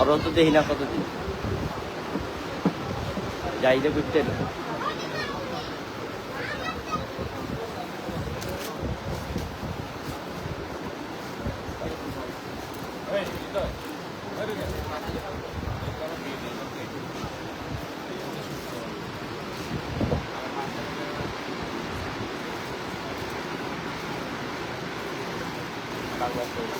অরন্ত দেখি না কতদিন? যাইলে ঘুরতে Gracias.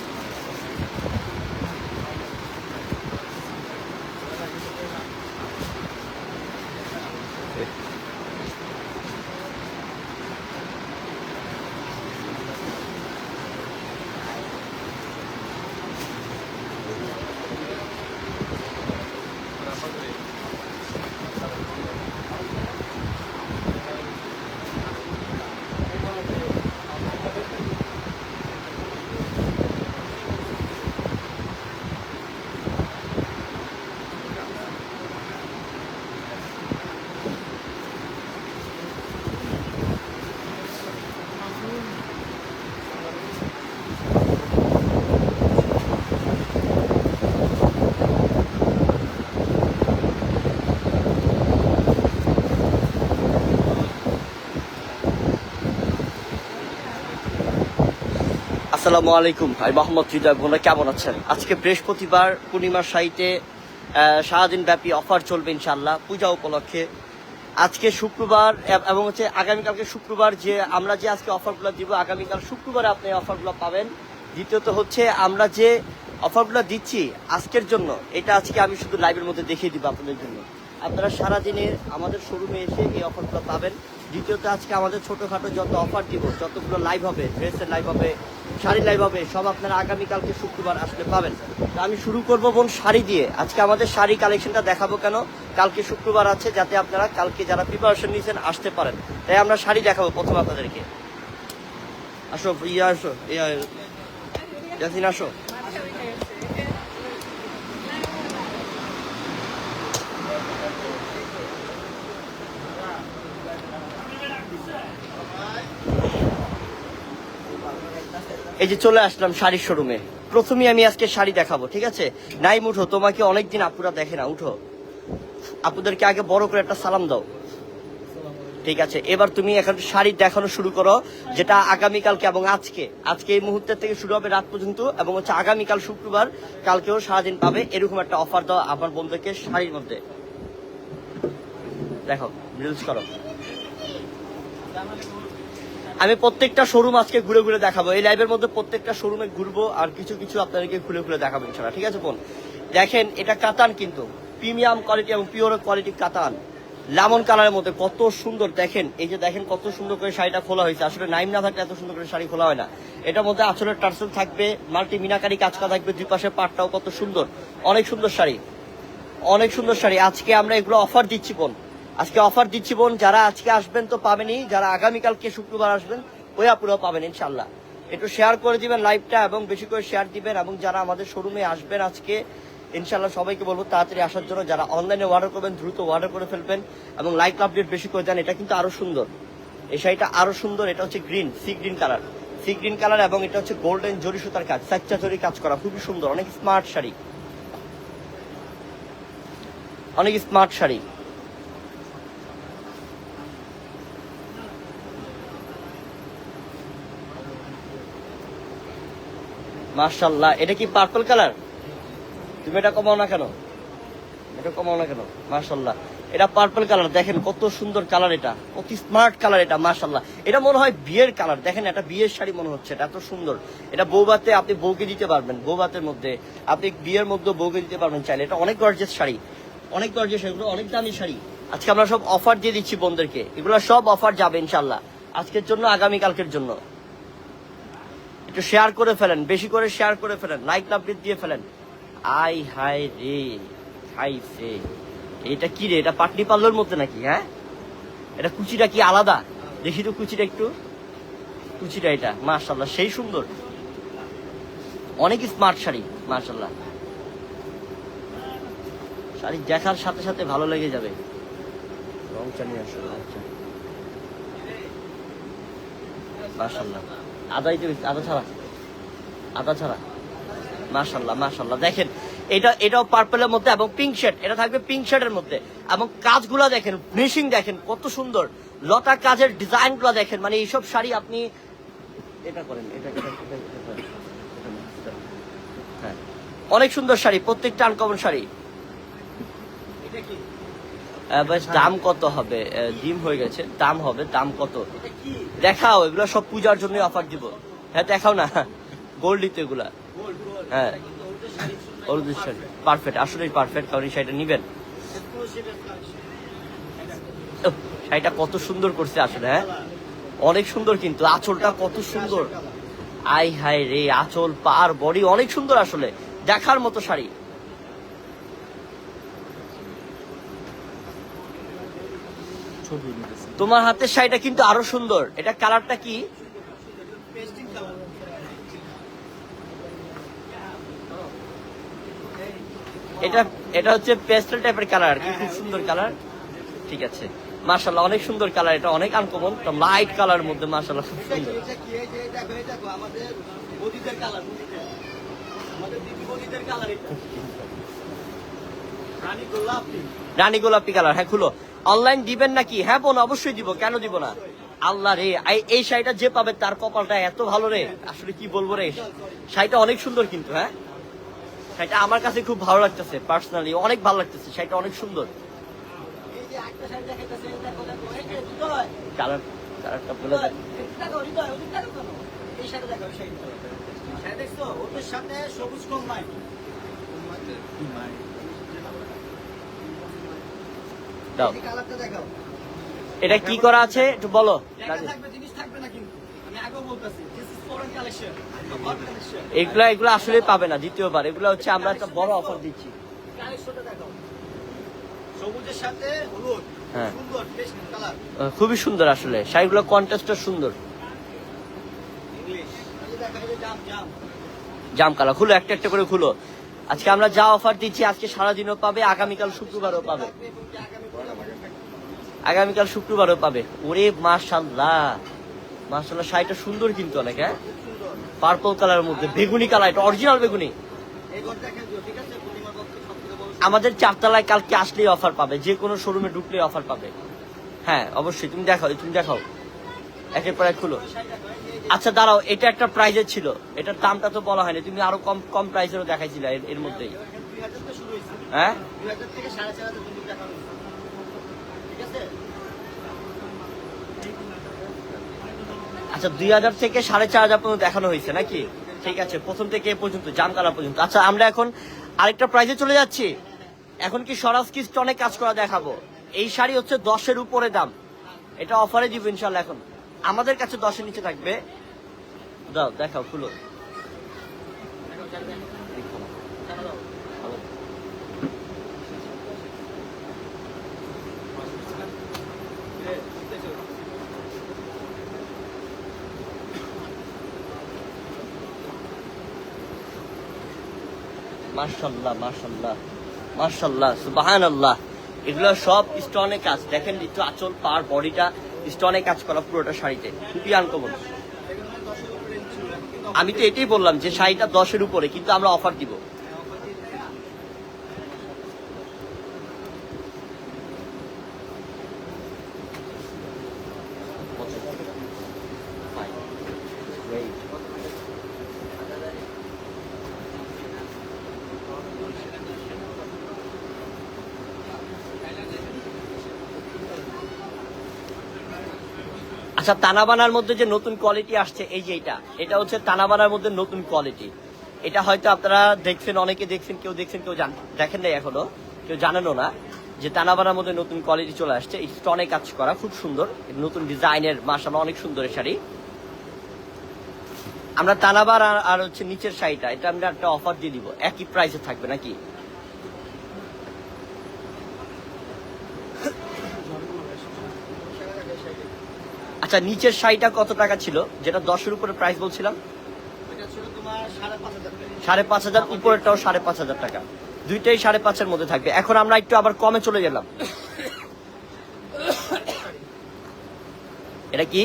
আসসালামু আলাইকুম। ভাই মোহাম্মদ হৃদয় বোনা কেমন আছেন? আজকে বৃহস্পতিবার পূর্ণিমার সাইটে সারাদিন ব্যাপী অফার চলবে ইনশাল্লাহ পূজা উপলক্ষে। আজকে শুক্রবার, এবং হচ্ছে আগামীকালকে শুক্রবার যে আমরা যে আজকে অফারগুলো দিব, আগামীকাল শুক্রবারে আপনি অফারগুলো পাবেন। দ্বিতীয়ত হচ্ছে, আমরা যে অফারগুলো দিচ্ছি আজকের জন্য, এটা আজকে আমি শুধু লাইভের মধ্যে দেখিয়ে দিব আপনাদের জন্য। আপনারা সারাদিনে আমাদের শোরুমে এসে এই অফারগুলো পাবেন। দ্বিতীয়ত আজকে আমাদের ছোটোখাটো যত অফার দিব, যতগুলো লাইভ হবে, ড্রেসের লাইভ হবে শাড়ি লাইভ হবে, সব আপনারা আগামীকালকে শুক্রবার আসলে পাবেন। তো আমি শুরু করব বোন শাড়ি দিয়ে। আজকে আমাদের শাড়ি কালেকশনটা দেখাবো কেন? কালকে শুক্রবার আছে, যাতে আপনারা কালকে যারা প্রিপারেশন নিয়েছেন আসতে পারেন। তাই আমরা শাড়ি দেখাবো প্রথম আপনাদেরকে। আসো, ইয়া আসো, ইয়া ইয়াসিন, আসো। এই যে চলে আসলাম শাড়ির শোরুমে প্রথমেই আমি আজকে শাড়ি দেখাবো, ঠিক আছে? নাইম, উঠো, তোমাকে অনেকদিন আপুরা দেখে না, উঠো। আপুদেরকে আগে বড় করে একটা সালাম দাও। ঠিক আছে, এবার তুমি এখন শাড়ি দেখানো শুরু করো, যেটা আগামীকালকে এবং আজকে। আজকে এই মুহূর্তের থেকে শুরু হবে রাত পর্যন্ত এবং হচ্ছে আগামীকাল শুক্রবার, কালকেও সারাদিন পাবে এরকম একটা অফার দাও আমার বন্ধুকে শাড়ির মধ্যে। দেখো রিলস করো। আমি প্রত্যেকটা শোরুম আজকে ঘুরে ঘুরে দেখাবো। এই লাইভের মধ্যে প্রত্যেকটা শোরুমে ঘুরবো আর কিছু কিছু আপনাদেরকে ঘুরে ঘুরে দেখাবো ইনশাল্লাহ ঠিক আছে বোন? দেখেন, এটা কাতান কিন্তু। প্রিমিয়াম কোয়ালিটি এবং পিওর কোয়ালিটি কাতান। লেমন কালারের মধ্যে কত সুন্দর। দেখেন, এই যে দেখেন কত সুন্দর করে শাড়িটা খোলা হয়েছে। আসলে নাইম না থাকলে এত সুন্দর করে শাড়ি খোলা হয় না। এটার মধ্যে আসলে টার্সেল থাকবে, মাল্টি মিনাকারি কাজ করা থাকবে, দুই পাশে পাটটাও কত সুন্দর। অনেক সুন্দর শাড়ি। অনেক সুন্দর শাড়ি। আজকে আমরা এগুলো অফার দিচ্ছি বোন। আজকে অফার দিচ্ছি বোন, যারা আজকে আসবেন তো পাবেনই, যারা আগামীকালকে শুক্রবার আসবেন, ওই আপুরাও পাবেন ইনশাল্লাহ একটু শেয়ার করে দিবেন লাইভটা এবং বেশি করে শেয়ার দিবেন এবং যারা আমাদের শোরুমে আসবেন আজকে ইনশাল্লাহ সবাইকে বলব তাড়াতাড়ি আসার জন্য, যারা অনলাইনে অর্ডার করবেন, দ্রুত অর্ডার করে ফেলবেন এবং লাইক আপডেট বেশি করে দেন, এটা কিন্তু আরও সুন্দর। এই শাড়িটা আরও সুন্দর, এটা হচ্ছে green sea green colour sea green colour এবং এটা হচ্ছে গোল্ডেন জরি সুতার কাজ, সাচ্চা জরি কাজ করা, খুবই সুন্দর, অনেক স্মার্ট শাড়ি। অনেক স্মার্ট শাড়ি। মার্শাল্লাহ এটা কি পার্পল কালার তুমি এটা কমাও না কেন? এটা কমাও না কেন? মার্শাল্লাহ এটা পার্পল কালার দেখেন কত সুন্দর কালার এটা। কত স্মার্ট কালার এটা মার্শাল্লাহ এটা মনে হয় বিয়ের কালার দেখেন, এটা বিয়ের শাড়ি মনে হচ্ছে, এটা এত সুন্দর। এটা বৌবাতে আপনি বউকে দিতে পারবেন বৌবাতের মধ্যে। আপনি বিয়ের মধ্যে বউকে দিতে পারবেন চাইলে। এটা অনেক গর্জেস শাড়ি। অনেক গর্জেস এগুলো অনেক দামি শাড়ি। আজকে আমরা সব অফার দিয়ে দিচ্ছি বোনদেরকে এগুলো সব অফার যাবে ইনশাল্লাহ আজকের জন্য, আগামীকালকের জন্য। একটু শেয়ার করে ফেলেন বেশি করে শেয়ার করে ফেলেন লাইক আপডেট দিয়ে ফেলেন। আই হাই রে হাই রে। এটা কি রে এটা পাটনি পাল্লোর মধ্যে নাকি হ্যাঁ? এটা কুচিটা কি আলাদা? দেখি তো কুচিটা একটু। কুচিটা এটা মার্শাল্লাহ সেই সুন্দর। অনেক স্মার্ট শাড়ি মার্শাল্লাহ শাড়ি দেখার সাথে সাথে ভালো লেগে যাবে। রংটা নিয়ে আসো। আচ্ছা। মার্শাল্লাহ আদাই তো আদা ছাড়া। আদা ছাড়া। মার্শাল্লাহ মার্শাল্লাহ দেখেন এটা এটাও পার্পলের মধ্যে এবং পিঙ্ক শেড এটা থাকবে পিঙ্ক শেডের মধ্যে। এবং কাজগুলো দেখেন ফিনিশিং দেখেন কত সুন্দর। লতা কাজের ডিজাইনগুলো দেখেন মানে এইসব শাড়ি আপনি এটা করেন এটা এটা এটা- এটা। এটা এটা। হ্যাঁ। অনেক সুন্দর শাড়ি প্রত্যেকটা আনকমন শাড়ি। আহ, বাস দাম কত হবে? ডিম হয়ে গেছে, দাম হবে, দাম কত? দেখাও, এগুলো সব পূজার জন্য অফার দিব। হ্যাঁ দেখাও না। গোল্ড এগুলা। হ্যাঁ। পারফেক্ট আসলেই পারফেক্ট কারণ এই শাড়িটা নিবেন। শাড়িটা কত সুন্দর করছে আসলে হ্যাঁ? অনেক সুন্দর কিন্তু, আঁচলটা কত সুন্দর। আই হাই রে, আঁচল, পার, বডি, অনেক সুন্দর আসলে। দেখার মতো শাড়ি। তোমার হাতের শাড়িটা কিন্তু আরও সুন্দর। এটা কালারটা কি? এটা এটা হচ্ছে পেস্টেল টাইপের কালার কি খুব সুন্দর কালার। ঠিক আছে। মার্শাল্লাহ অনেক সুন্দর কালার এটা অনেক আনকমন লাইট কালার মধ্যে মার্শাল্লাহ খুব সুন্দর। রানী গোলাপি কালার হ্যাঁ খুলো। অনলাইন দিবেন নাকি? হ্যাঁ বোন অবশ্যই দিব। কেন দিব না? আল্লাহ রে এই- এই শাড়িটা যে পাবে তার কপালটা এত ভালো রে। আসলে কি বলব রে? শাড়িটা অনেক সুন্দর কিন্তু হ্যাঁ? শাড়িটা আমার কাছে খুব ভালো লাগতেছে পার্সোনালি অনেক ভালো লাগতেছে শাড়িটা অনেক সুন্দর। কালার কালারটা বলে দেন। সবুজ কম নাই দাও। এটা কি করা আছে? একটু বলো। এগুলা এগুলো আসলে পাবে না দ্বিতীয়বার। এগুলো হচ্ছে আমরা একটা বড় অফার দিচ্ছি। হ্যাঁ। খুবই সুন্দর আসলে। শাড়িগুলো কন্ট্রাস্টটা সুন্দর। জাম কালার। খুলো একটা একটা করে খুলো। আজকে আমরা যা অফার দিচ্ছি, আজকে সারাদিনও পাবে, আগামীকাল শুক্রবারও পাবে। আগামীকাল শুক্রবারও পাবে। ওরে মাশাল্লাহ মাশাল্লাহ শাড়িটা সুন্দর কিন্তু অনেক হ্যাঁ? পার্পল কালারের মধ্যে, বেগুনি কালার এটা অরিজিনাল বেগুনি। আমাদের চারতলায় কালকে আসলেই অফার পাবে, যে কোনো শোরুমে ঢুকলেই অফার পাবে। হ্যাঁ অবশ্যই, তুমি দেখাও তুমি দেখাও। একের পর এক খুলো। আচ্ছা দাঁড়াও, এটা একটা প্রাইজের ছিল। এটার দামটা তো বলা হয়নি। তুমি আরও কম কম প্রাইজেরও দেখাইছিলে এর- মধ্যেই। হ্যাঁ? আচ্ছা দুই হাজার থেকে সাড়ে চার হাজার পর্যন্ত দেখানো হয়েছে নাকি? ঠিক আছে, প্রথম থেকে এ পর্যন্ত জামকালা পর্যন্ত। আচ্ছা আমরা এখন আরেকটা প্রাইজে চলে যাচ্ছি। এখন কি সরাজ কি অনেক কাজ করা দেখাবো? এই শাড়ি হচ্ছে দশের উপরে দাম। এটা অফারে দিব ইনশাল্লাহ এখন। আমাদের কাছে দশের নিচে থাকবে। দাও, দেখাও, খুলো। মার্শাল্লাহ মার্শাল্লাহ মার্শাল্লাহ সুবাহান আল্লাহ এগুলো সব স্টোনে কাজ। দেখেন, একটু আচল পার বডিটা স্টোনে কাজ করা পুরোটা শাড়িতে। খুবই আনকমন আমি তো এটাই বললাম যে শাড়িটা দশের উপরে, কিন্তু আমরা অফার দিব। আচ্ছা তানাবানার মধ্যে যে নতুন কোয়ালিটি আসছে, এই যে এটা এটা হচ্ছে তানাবানার মধ্যে নতুন কোয়ালিটি এটা হয়তো আপনারা দেখছেন, অনেকে দেখছেন, কেউ দেখছেন, কেউ দেখেন নাই এখনও, কেউ জানেনও না যে তানাবানার মধ্যে নতুন কোয়ালিটি চলে আসছে। স্টনে কাজ করা, খুব সুন্দর। নতুন ডিজাইনের মাসালা অনেক সুন্দর শাড়ি। আমরা তানাবার আর হচ্ছে নিচের শাড়িটা, এটা আমরা একটা অফার দিয়ে দিব। একই প্রাইসে থাকবে নাকি? আচ্ছা নিচের শাড়িটা কত টাকা ছিল? যেটা দশের উপরে প্রাইস বলছিলাম। সাড়ে পাঁচ হাজার টাকা। সাড়ে পাঁচ হাজার উপরেরটাও সাড়ে পাঁচ হাজার টাকা। দুইটাই সাড়ে পাঁচের মধ্যে থাকবে। এখন আমরা একটু আবার কমে চলে গেলাম। এটা কি?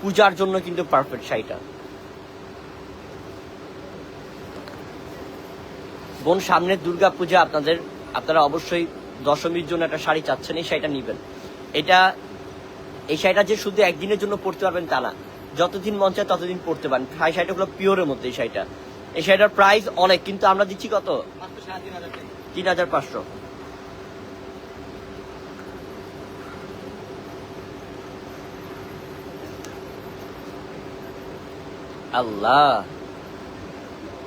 পূজার জন্য কিন্তু পারফেক্ট শাড়িটা। বোন সামনের দুর্গা পূজা আপনাদের আপনারা অবশ্যই দশমীর জন্য একটা শাড়ি চাচ্ছেন এই শাড়িটা নিবেন। এটা এই শাড়িটা যে শুধু একদিনের জন্য পড়তে পারবেন তা না। যতদিন মন চায় ততদিন পড়তে পারেন। শাড়ি শাড়িটা হলো পিওরের মধ্যে এই শাড়িটা। এই শাড়িটার প্রাইস অনেক, কিন্তু আমরা দিচ্ছি কত? তিন হাজার পাঁচশো। আল্লাহ।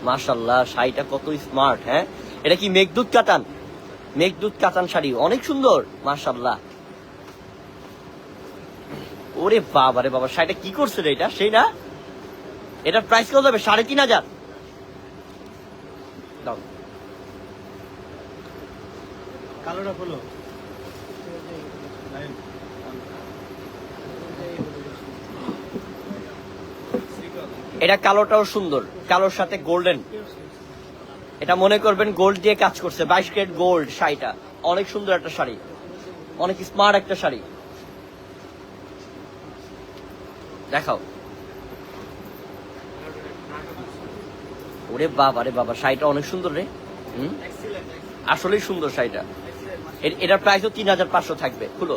মাশাল্লাহ শাড়িটা কত স্মার্ট হ্যাঁ? এটা কি মেঘদূত কাতান? মেঘদূত কাতান শাড়ি। অনেক সুন্দর মাশাল্লাহ ওরে বাবা রে বাবা শাড়িটা কি করছে রে এটা? সেই না? এটার প্রাইস কত হবে? সাড়ে তিন হাজার। দাও। কালোটা হলো। এটা কালোটাও সুন্দর কালোর সাথে গোল্ডেন এটা মনে করবেন গোল্ড দিয়ে কাজ করছে বাইশ ক্যারেট গোল্ড শাড়িটা। অনেক সুন্দর একটা শাড়ি। অনেক স্মার্ট একটা শাড়ি। দেখাও। ওরে বাবা রে বাবা, শাড়িটা অনেক সুন্দর রে। হুম? আসলেই সুন্দর শাড়িটা। এটার প্রাইসও তিন হাজার পাঁচশো থাকবে, খুলো।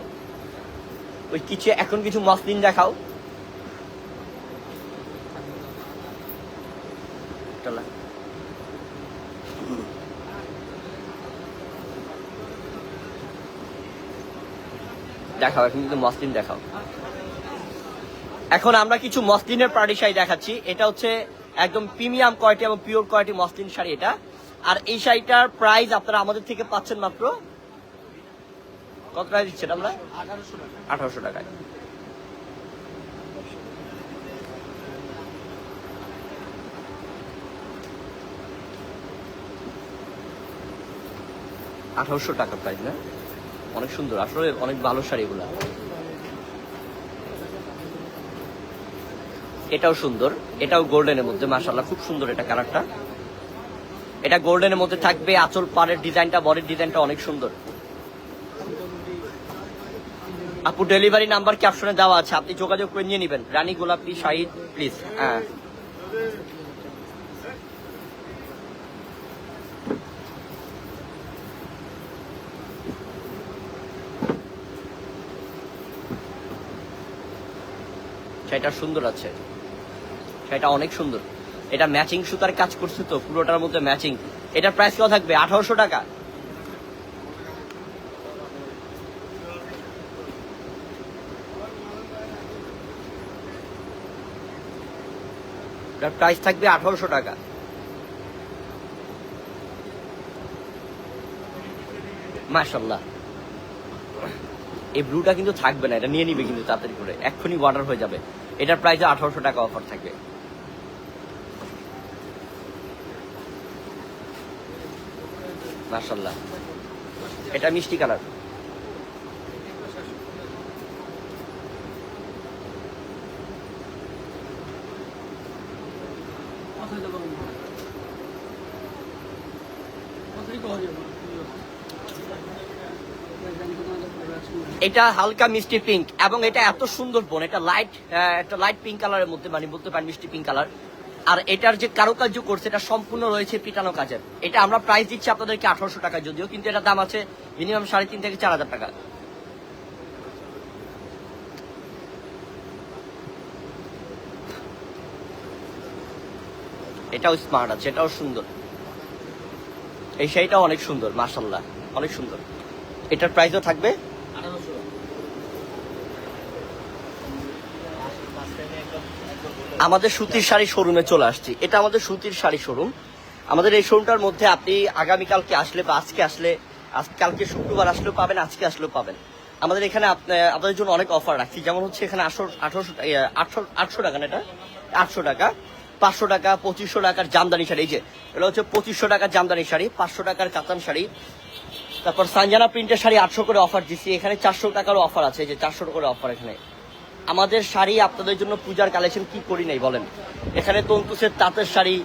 ওই কিছু, এখন কিছু মসলিন দেখাও। দেখাও, এখন কিন্তু মসলিন দেখাও। এখন আমরা কিছু মসলিনের পার্টি শাড়ি দেখাচ্ছি। এটা হচ্ছে একদম প্রিমিয়াম কোয়ালিটি এবং পিওর কোয়ালিটি মসলিন শাড়ি এটা। আর এই শাড়িটার প্রাইস আপনারা আমাদের থেকে পাচ্ছেন মাত্র কত দিচ্ছেন আমরা? আঠারোশো আঠারোশো টাকা প্রাইস না? অনেক সুন্দর। আসলে অনেক ভালো শাড়ি এটাও সুন্দর, এটাও গোল্ডেনের মধ্যে মাশাল্লাহ খুব সুন্দর এটা কালারটা। এটা গোল্ডেনের মধ্যে থাকবে, আঁচল পাড়ের ডিজাইনটা বডির ডিজাইনটা অনেক সুন্দর। আপু ডেলিভারি নাম্বার ক্যাপশনে দেওয়া আছে, আপনি যোগাযোগ করে নিয়ে নেবেন। রানী গোলাপি শাহিদ প্লিজ হ্যাঁ। সেটা সুন্দর আছে। সেটা অনেক সুন্দর। এটা ম্যাচিং সুতার কাজ করছে তো, পুরোটার মধ্যে ম্যাচিং এটার প্রাইস কত থাকবে? আঠারোশো টাকা। প্রাইস থাকবে আঠারোশো টাকা। মাশাল্লাহ এই ব্লুটা কিন্তু থাকবে না, এটা নিয়ে নিবে কিন্তু তাড়াতাড়ি করে। এক্ষুনি অর্ডার হয়ে যাবে। এটার প্রাইসে আঠারোশো টাকা অফার থাকবে। মাশাল্লাহ এটা মিষ্টি কালার। এটা হালকা মিষ্টি পিঙ্ক, এবং এটা এত সুন্দর বোন, এটা লাইট একটা লাইট পিঙ্ক কালারের মধ্যে মানে বলতে পারেন মিষ্টি পিঙ্ক কালার আর এটার যে কারুকার্য করছে এটা সম্পূর্ণ রয়েছে পিটানো কাজের। এটা আমরা প্রাইস দিচ্ছি আপনাদেরকে আঠারোশো টাকা যদিও, কিন্তু এটার দাম আছে মিনিমাম সাড়ে তিন থেকে চার হাজার টাকা। এটাও স্মার্ট আছে, এটাও সুন্দর। এই শাড়িটাও অনেক সুন্দর মাসাল্লাহ অনেক সুন্দর। এটার প্রাইসও থাকবে আমাদের সুতির শাড়ি শোরুমে চলে আসছি। এটা আমাদের সুতির শাড়ি শোরুম আমাদের এই শোরুমটার মধ্যে আপনি আগামীকালকে আসলে বা আজকে আসলে কালকে শুক্রবার আসলেও পাবেন, আজকে আসলেও পাবেন। আমাদের এখানে আপ- আপনাদের জন্য অনেক অফার রাখছি। যেমন হচ্ছে এখানে আটশো আঠারোশো আটশো আটশো টাকা না এটা? আটশো টাকা, পাঁচশো টাকা, পঁচিশশো টাকার জামদানি শাড়ি। এই যে এটা হচ্ছে পঁচিশশো টাকার জামদানি শাড়ি, পাঁচশো টাকার কাতান শাড়ি। তারপর সানজানা প্রিন্টের শাড়ি আটশো করে অফার দিচ্ছি। এখানে চারশো টাকারও অফার আছে। যে, চারশো করে অফার এখানে। আমাদের শাড়ি আপনাদের জন্য পূজার কালেকশন কি করি নাই বলেন? এখানে তন্তুসের তাঁতের শাড়ি,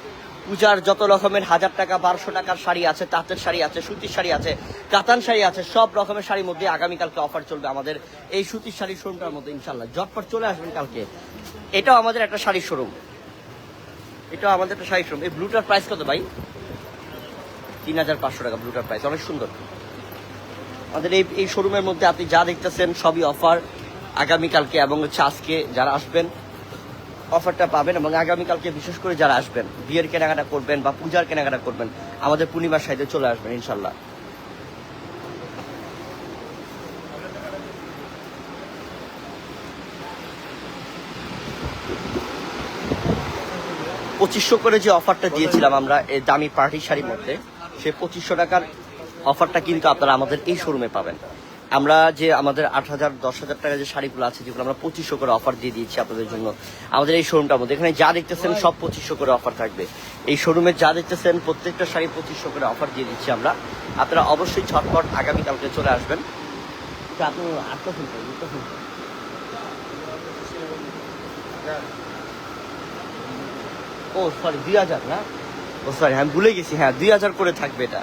পূজার যত রকমের হাজার টাকা, বারোশো টাকার শাড়ি আছে, তাঁতের শাড়ি আছে, সুতির শাড়ি আছে, কাতান শাড়ি আছে, সব রকমের শাড়ির মধ্যে আগামীকালকে অফার চলবে আমাদের এই সুতির শাড়ির শোরুমটার মধ্যে ইনশাল্লাহ জটপট চলে আসবেন কালকে। এটাও আমাদের একটা শাড়ির শোরুম এটাও আমাদের একটা শাড়ির শোরুম এই ব্লুটার প্রাইস কত ভাই? তিন হাজার পাঁচশো টাকা ব্লুটার প্রাইস অনেক সুন্দর। আমাদের এই এই শোরুমের মধ্যে আপনি যা দেখতেছেন, সবই অফার আগামীকালকে এবং হচ্ছে আজকে যারা আসবেন অফারটা পাবেন এবং আগামীকালকে বিশেষ করে যারা আসবেন, বিয়ের কেনাকাটা করবেন বা পূজার কেনাকাটা করবেন, আমাদের পূর্ণিমার সাইডে চলে আসবেন ইনশাল্লাহ পঁচিশশো করে যে অফারটা দিয়েছিলাম আমরা এই দামি পার্টি শাড়ির মধ্যে, সেই পঁচিশশো টাকার অফারটা কিন্তু আপনারা আমাদের এই শোরুমে পাবেন। আমরা যে আমাদের আট হাজার দশ হাজার টাকা যে শাড়িগুলো আছে যেগুলো আমরা পঁচিশশো করে অফার দিয়ে দিয়েছি আপনাদের জন্য আমাদের এই শোরুমটার মধ্যে। এখানে যা দেখতেছেন সব পঁচিশশো করে অফার থাকবে। এই শোরুমে যা দেখতেছেন প্রত্যেকটা শাড়ি পঁচিশশো করে অফার দিয়ে দিচ্ছি আমরা। আপনারা অবশ্যই ছটপট আগামীকালকে চলে আসবেন। আপনি আটটা দুটো ও সরি দুই হাজার না? ও সরি আমি ভুলে গেছি। হ্যাঁ দুই হাজার করে থাকবে এটা।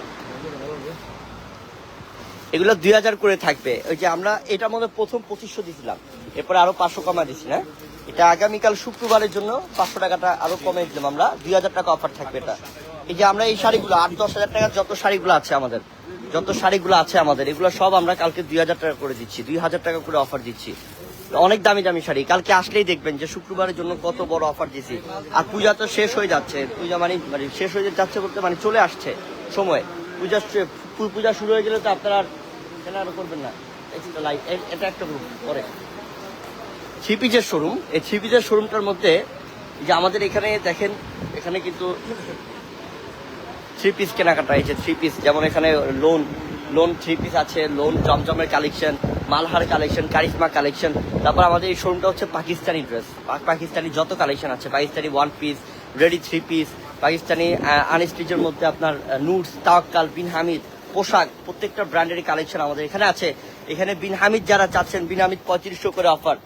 এগুলো দুই হাজার করে থাকবে। ওই যে আমরা এটার মধ্যে প্রথম পঁচিশশো দিয়েছিলাম। এরপরে আরও পাঁচশো কমা দিছি না এটা আগামীকাল শুক্রবারের জন্য পাঁচশো টাকাটা আরও কমে দিলাম আমরা। দুই হাজার টাকা অফার থাকবে এটা। এই যে আমরা এই শাড়িগুলো, আট দশ হাজার টাকার যত শাড়িগুলো আছে আমাদের, যত শাড়িগুলো আছে আমাদের, এগুলো সব আমরা কালকে দুই হাজার টাকা করে দিচ্ছি। দুই হাজার টাকা করে অফার দিচ্ছি। অনেক দামি দামি শাড়ি। কালকে আসলেই দেখবেন যে শুক্রবারের জন্য কত বড় অফার দিছি আর পূজা তো শেষ হয়ে যাচ্ছে। পূজা মানে মানে শেষ হয়ে যাচ্ছে বলতে মানে চলে আসছে সময়। পূজা পূজা শুরু হয়ে গেলে তো আপনারা কেনা আর করবেন না। লাইট এটা একটা রুম পরে। থ্রি পিসের শোরুম এই থ্রি পিসের শোরুমটার মধ্যে যে আমাদের এখানে দেখেন, এখানে কিন্তু থ্রি পিস কেনাকাটা যে থ্রি পিস যেমন এখানে লোন লোন থ্রি পিস আছে লোন জমজমের collection Malhar collection Karishma collection তারপর আমাদের এই শোরুমটা হচ্ছে পাকিস্তানি ড্রেস পাকিস্তানি যত কালেকশন আছে, Pakistani one piece ready three piece Pakistani আনস্টিচের মধ্যে আপনার নুটস তাওয়াক্কাল বিন হামিদ পোশাক, প্রত্যেকটা ব্র্যান্ডেরই কালেকশন আমাদের এখানে আছে। এখানে বিন হামিদ যারা চাচ্ছেন, বিন হামিদ পঁয়ত্রিশশো করে অফার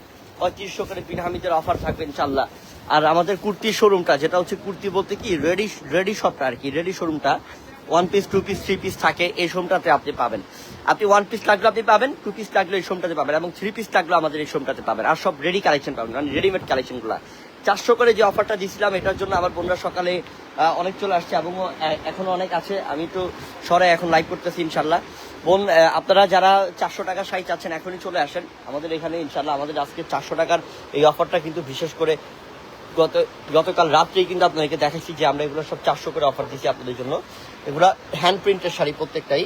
পঁয়ত্রিশশো করে বিন হামিদের অফার থাকবে ইনশাল্লাহ আর আমাদের কুর্তির শোরুমটা যেটা হচ্ছে কুর্তি বলতে কি রেডি রেডি শপটা আর কি রেডি শোরুমটা one piece two piece three piece থাকে, এই শোরুমটাতে আপনি পাবেন। আপনি ওয়ান পিস লাগলে আপনি পাবেন টু পিস লাগলে এই শোরুমটাতে পাবেন, এবং থ্রি পিস লাগলে আমাদের এই শোরুমটাতে পাবেন। আর সব রেডি কালেকশন পাবেন মানে রেডিমেড কালেকশনগুলো চারশো করে যে অফারটা দিয়েছিলাম, এটার জন্য আমার বোনরা সকালে অনেক চলে আসছে এবং এ- এখনও অনেক আছে। আমি তো সরে এখন লাইভ করতেছি ইনশাল্লাহ বোন আপনারা যারা চারশো টাকার সাইজ চাচ্ছেন, এখনই চলে আসেন। আমাদের এখানে ইনশাল্লাহ আমাদের আজকে চারশো টাকার এই অফারটা কিন্তু বিশেষ করে গত, গতকাল রাত্রেই কিন্তু আপনাদেরকে দেখাচ্ছি যে আমরা এগুলো সব চারশো করে অফার দিচ্ছি আপনাদের জন্য। এগুলো হ্যান্ড প্রিন্টের শাড়ি প্রত্যেকটাই।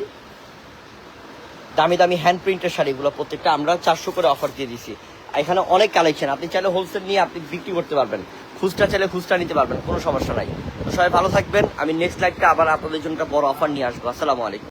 দামি দামি হ্যান্ড প্রিন্টের শাড়িগুলো প্রত্যেকটা আমরা চারশো করে অফার দিয়ে দিছি এখানে অনেক কালেকশন আপনি চাইলে হোলসেল নিয়ে আপনি বিক্রি করতে পারবেন। খুচরা চাইলে খুচরা নিতে পারবেন, কোনো সমস্যা নাই। তো সবাই ভালো থাকবেন। আমি নেক্সট লাইভটা আবার আপনাদের জন্য বড় অফার নিয়ে আসব। আসসালামু আলাইকুম।